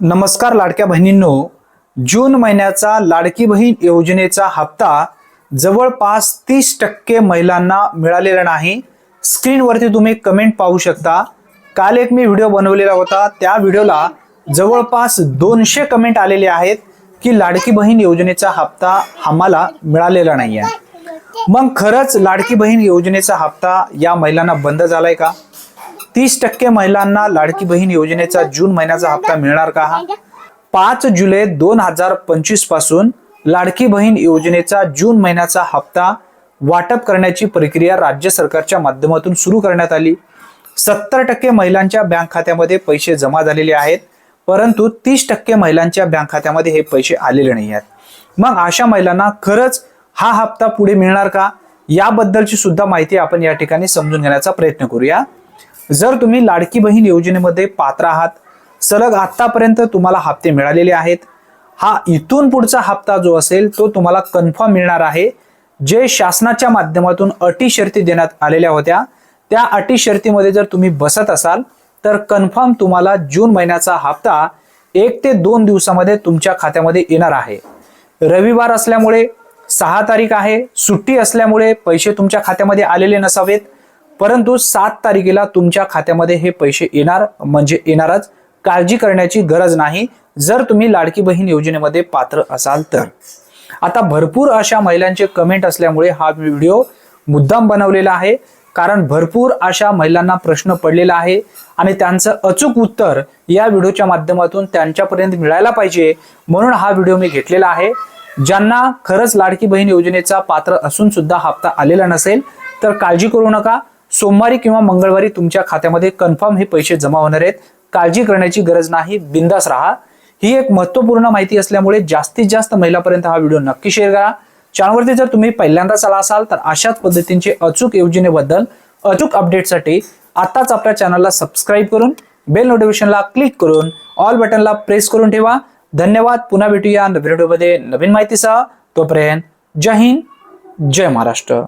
नमस्कार लाडक्या बहिणींनो. जून महिन्याचा लाडकी बहीण योजनेचा हप्ता जवळपास तीस टक्के महिलांना मिळालेला नाही. स्क्रीनवरती तुम्ही कमेंट पाहू शकता. काल एक मी व्हिडिओ बनवलेला होता. त्या व्हिडिओला जवळपास दोनशे कमेंट आलेले आहेत की लाडकी बहीण योजनेचा हप्ता आम्हाला मिळालेला नाही आहे मग खरंच लाडकी बहीण योजनेचा हप्ता या महिलांना बंद झालाय का? तीस टक्के महिलांना लाडकी बहीण योजनेचा जून महिन्याचा हप्ता मिळणार का हा? पाच जुलै दोन हजार पंचवीसपासून लाडकी बहीण योजनेचा जून महिन्याचा हप्ता वाटप करण्याची प्रक्रिया राज्य सरकारच्या माध्यमातून सुरू करण्यात आली. सत्तर टक्के महिलांच्या बँक खात्यामध्ये पैसे जमा झालेले आहेत परंतु तीस टक्के महिलांच्या बँक खात्यामध्ये हे पैसे आलेले नाही आहेत. मग अशा महिलांना खरंच हा हप्ता पुढे मिळणार का? याबद्दलची सुद्धा माहिती आपण या ठिकाणी समजून घेण्याचा प्रयत्न करूया. जर तुम्ही लाडकी बहीण योजनेमध्ये पात्र आहात सलग आतापर्यंत तुम्हाला हप्ते मिळालेले आहेत. हा इथून पुढचा हप्ता जो असेल तो तुम्हाला कन्फर्म मिळणार आहे. जे शासनाच्या माध्यमातून अटी शर्ती देण्यात आलेल्या होत्या त्या अटी शर्तीमध्ये जर तुम्ही बसत असाल तर कन्फर्म तुम्हाला जून महिन्याचा हप्ता एक ते दोन दिवसामध्ये तुमच्या खात्यामध्ये येणार आहे. रविवार असल्यामुळे सहा तारीख आहे सुट्टी असल्यामुळे पैसे तुमच्या खात्यामध्ये आलेले नसावेत. परंतु सात तारखेला तुमच्या खात्यामध्ये हे पैसे येणार म्हणजे येणारच. काळजी करण्याची गरज नाही. जर तुम्ही लाडकी बहीण योजनेमध्ये पात्र असाल तर. आता भरपूर अशा महिलांचे कमेंट असल्यामुळे हा व्हिडिओ मुद्दाम बनवलेला आहे. कारण भरपूर अशा महिलांना प्रश्न पडलेला आहे. आणि त्यांचं अचूक उत्तर या व्हिडिओच्या माध्यमातून त्यांच्यापर्यंत मिळायला पाहिजे. म्हणून हा व्हिडिओ मी घेतलेला आहे. ज्यांना खरंच लाडकी बहीण योजनेचा पात्र असून सुद्धा हप्ता आलेला नसेल तर काळजी करू नका. सोमवारी किंवा मंगळवारी तुमच्या खात्यामध्ये कन्फर्म हे पैसे जमा होणार आहेत. काळजी करण्याची गरज नाही. बिंदास राहा. ही एक महत्त्वपूर्ण माहिती असल्यामुळे जास्तीत जास्त महिलापर्यंत हा व्हिडिओ नक्की शेअर करा. चॅनलवरती जर तुम्ही पहिल्यांदाच आला असाल तर अशाच पद्धतींचे अचूक योजनेबद्दल अचूक अपडेटसाठी आताच आपल्या चॅनलला सबस्क्राईब करून बेल नोटिफिकेशनला क्लिक करून ऑल बटनला प्रेस करून ठेवा. धन्यवाद. पुन्हा भेटूया नवीन व्हिडिओमध्ये नवीन माहितीसह. तोपर्यंत जय हिंद. जय महाराष्ट्र.